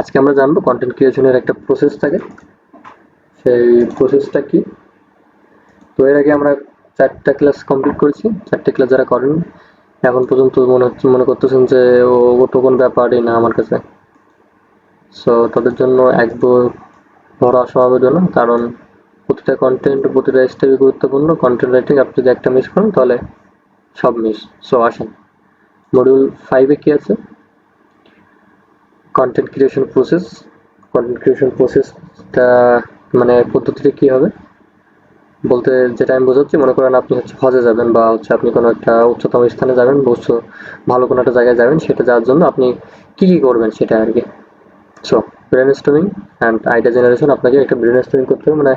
আজকে আমরা জানব কন্টেন্ট ক্রিয়েশনের একটা প্রসেস থাকে। সেই প্রসেসটা কি? তো এর আগে আমরা চারটা ক্লাস কমপ্লিট করেছি। চারটে ক্লাস যারা করেন, এখন পর্যন্ত মনে হচ্ছে, মনে করতেছেন যে ও ওটা কোন ব্যাপারই না আমার কাছে। সো তাদের জন্য এক বড় অসমাবেদনা কারণ প্রতিটা কন্টেন্ট প্রতিটা স্টেপই গুরুত্বপূর্ণ। কন্টেন্ট রাইটিং আপনি যদি একটা মিস করেন, তাহলে সব মিস সো আসেন। মডিউল ফাইভে কি আছে? Content creation process content creation প্রসেসটা মানে পদ্ধতিটা কি হবে? বলতে যেটা আমি বোঝাচ্ছি, মনে করেন আপনি হচ্ছে হজে যাবেন বা হচ্ছে আপনি কোনো একটা উচ্চতম স্থানে যাবেন উচ্চ ভালো কোনো একটা জায়গায় যাবেন, সেটা যাওয়ার জন্য আপনি কি কি করবেন সেটা আর কি। So brain storming and idea generation আপনাকে একটা ব্রেন স্টমিং করতে হবে মানে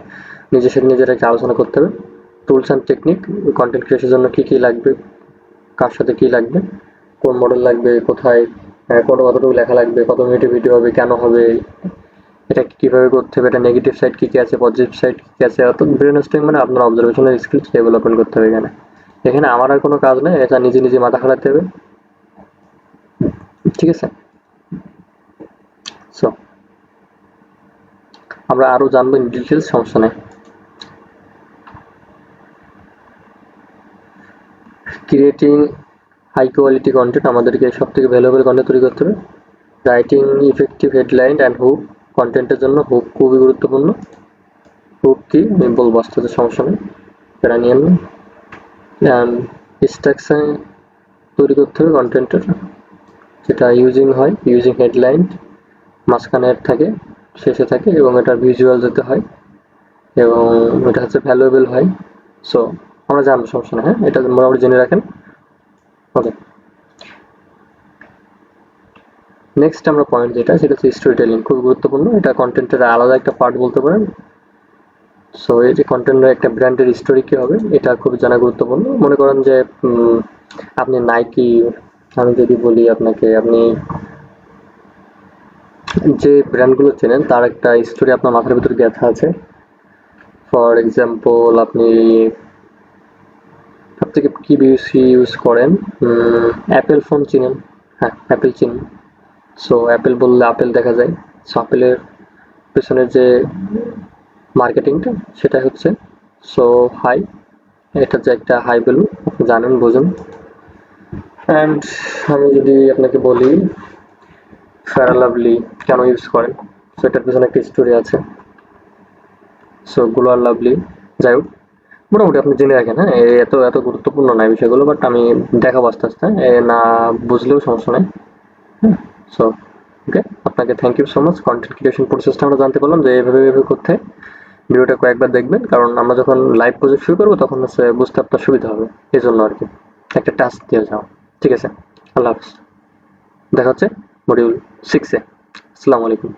নিজের সাথে নিজের একটা আলোচনা করতে হবে। টুলস অ্যান্ড টেকনিক কন্টেন্ট ক্রিয়েশনের জন্য কী কী লাগবে, কার সাথে কী লাগবে, কোন মডেল লাগবে, কোথায় কত, কতটুকু লেখা লাগবে, কত মিনিটে ভিডিও হবে, কেন হবে, এটা কীভাবে করতে হবে, এটা নেগেটিভ সাইড কী কী আছে পজিটিভ সাইড কী আছে অর্থাৎ ব্রেন স্ট্রিং মানে আপনার অবজারভেশনাল স্কিলস ডেভেলপমেন্ট করতে হবে এখানে। এখানে আমার আর কোনো কাজ নেই, এটা নিজে নিজে মাথা খাটাতে হবে। ঠিক আছে? সো আমরা আরও জানব ডিটেলস সমস্যা নেই। ক্রিয়েটিং হাই কোয়ালিটি কন্টেন্ট আমাদেরকে সব থেকে ভ্যালুয়েবল কন্টেন্ট তৈরি করতে হবে। Writing effective headline and hook কন্টেন্টের জন্য হুক খুবই গুরুত্বপূর্ণ। হুক কি? আমি বলব আস্তে সমস্যা নেই। সেটা নিয়ে অ্যান্ড তৈরি করতে হবে কন্টেন্টের যেটা ইউজিং হয় ইউজিং হেডলাইন মাঝখানে থাকে, শেষে থাকে এবং এটার ভিজুয়াল যেতে হয়। এবং এটা হচ্ছে ভ্যালুয়েবল হয়। সো আমরা জানব, সমস্যা না হ্যাঁ? এটা মোটামুটি জেনে রাখেন। ওকে নেক্সট আমরা পয়েন্ট যেটা, সেটা হচ্ছে স্টোরি টেলিং খুব গুরুত্বপূর্ণ। এটা কন্টেন্টের আলাদা একটা পার্ট বলতে পারেন। সো এই যে কন্টেন্টের একটা ব্র্যান্ডের স্টোরি কি হবে, এটা খুব জানা গুরুত্বপূর্ণ। মনে করেন যে আপনি নাইকি আমি যদি বলি আপনাকে, আপনি যে ব্র্যান্ডগুলো চেনেন, তার একটা স্টোরি আপনার মাথার ভিতরে গেঁথা আছে। ফর এক্সাম্পল আপনি সব থেকে কি বেশি ইউজ করেন? অ্যাপেল ফোন চিনেন? হ্যাঁ অ্যাপেল চিনেন সো অ্যাপেল বললে আপেল দেখা যায়। সো আপেলের পেছনের যে মার্কেটিংটা সেটা হচ্ছে সো হাই এটা যে একটা হাই ভ্যালু জানেন, বোঝেন। অ্যান্ড আমি যদি আপনাকে বলি ফেয়ার লাভলি কেন ইউজ করেন? সো এটার পিছনে একটা স্টোরি আছে। সো গুলার লাভলি যাই হোক। মোটামুটি আপনি জেনে রাখেন হ্যাঁ? এত এত গুরুত্বপূর্ণ নয় বিষয়গুলো বাট আমি দেখাবো আস্তে আস্তে। না বুঝলেও সমস্যা নেই হ্যাঁ? সো ওকে আপনাকে thank you so much content creation প্রসেসটা আমরা জানতে পারলাম যে এভাবে এভাবে করতে। ভিডিওটা কয়েকবার দেখবেন, কারণ আমরা যখন লাইভ প্রজেক্ট শুরু করব, তখন হচ্ছে বুঝতে আপনার সুবিধা হবে এই জন্য আর কি। একটা টাস্ক দিয়ে যাও, ঠিক আছে? আল্লাহ হাফিজ। দেখা হচ্ছে মডিউল সিক্সে আসসালামু আলাইকুম।